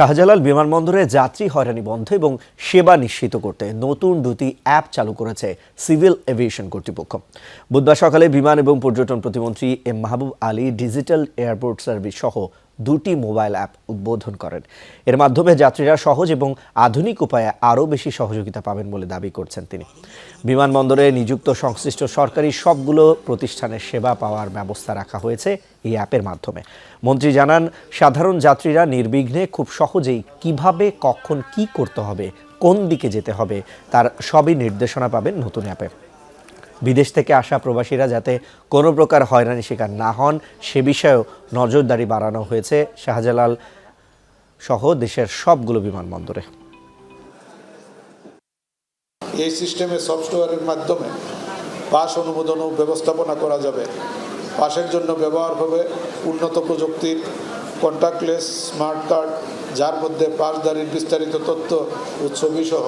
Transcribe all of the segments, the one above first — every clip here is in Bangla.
শাহজালাল বিমানবন্দরে যাত্রী হয়রানি বন্ধ এবং সেবা নিশ্চিত করতে নতুন দুটি অ্যাপ চালু করেছে সিভিল এভিয়েশন কর্তৃপক্ষ। বুধবার সকালে বিমান এবং পর্যটন প্রতিমন্ত্রী M Mahbub Ali digital airport service সহ দুটি মোবাইল অ্যাপ উদ্বোধন করেন। এর মাধ্যমে যাত্রীরা সহজ এবং আধুনিক উপায়ে আরও বেশি সহযোগিতা পাবেন বলে দাবি করছেন তিনি। বিমানবন্দরে নিযুক্ত সংশ্লিষ্ট সরকারি সবগুলো প্রতিষ্ঠানের সেবা পাওয়ার ব্যবস্থা রাখা হয়েছে এই অ্যাপের মাধ্যমে। মন্ত্রী জানান, সাধারণ যাত্রীরা নির্বিঘ্নে খুব সহজেই কীভাবে, কখন, কি করতে হবে, কোন দিকে যেতে হবে, তার সবই নির্দেশনা পাবেন নতুন অ্যাপে। বিদেশ থেকে আসা প্রবাসীরা যাতে কোনো প্রকার হয়রানি শিকার না হন, সে বিষয়েও নজরদারি বাড়ানো হয়েছে শাহজালাল সহ দেশের সবগুলো বিমানবন্দরে। এই সিস্টেমে সফটওয়্যারের মাধ্যমে পাস অনুমোদন ও ব্যবস্থাপনা করা যাবে। পাশের জন্য ব্যবহার হবে উন্নত প্রযুক্তির কন্ট্যাক্টলেস স্মার্ট কার্ড যার মধ্যে পাশদারির বিস্তারিত তথ্য ও ছবিসহ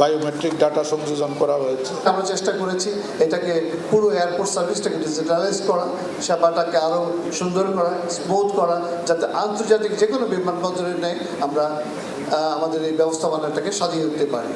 বায়োমেট্রিক ডাটা সংযোজন করা হয়েছে। আমরা চেষ্টা করেছি এটাকে পুরো এয়ারপোর্ট সার্ভিসটাকে ডিজিটালাইজ করা, সেবাটাকে আরও সুন্দর করা স্মুথ করা, যাতে আন্তর্জাতিক যে কোনো বিমানবন্দরের নেই আমরা আমাদের এই ব্যবস্থাপনাটাকে সাজিয়ে উঠতে পারি।